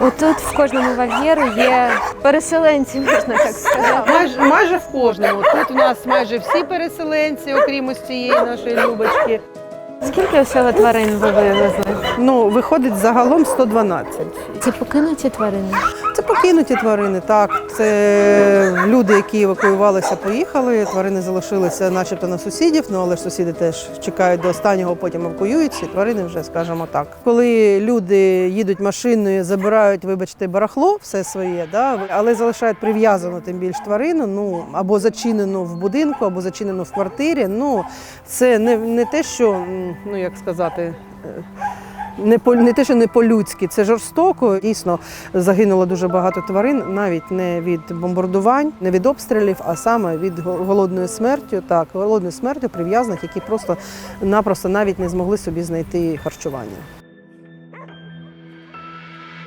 Отут в кожному вольєру є переселенці, можна так сказати. Майже, майже в кожному. Тут у нас майже всі переселенці, окрім ось цієї нашої любочки. Скільки всього тварин ви вивезли? Ну, виходить загалом 112. Це покинуті тварини. Це покинуті тварини, так. Це люди, які евакуювалися, поїхали. Тварини залишилися, начебто, на сусідів. Ну але ж сусіди теж чекають до останнього, потім евакуюються. Тварини вже, скажімо так. Коли люди їдуть машиною, забирають, вибачте, барахло, все своє, да, але залишають прив'язану тим більш тварину, ну або зачинену в будинку, або зачинену в квартирі. Ну це не, не те, що ну як сказати. Не по не те, що не по-людськи, це жорстоко. Дійсно загинуло дуже багато тварин, навіть не від бомбардувань, не від обстрілів, а саме від го- голодної смертю. Так, голодною смертю прив'язаних, які просто-напросто навіть не змогли собі знайти харчування.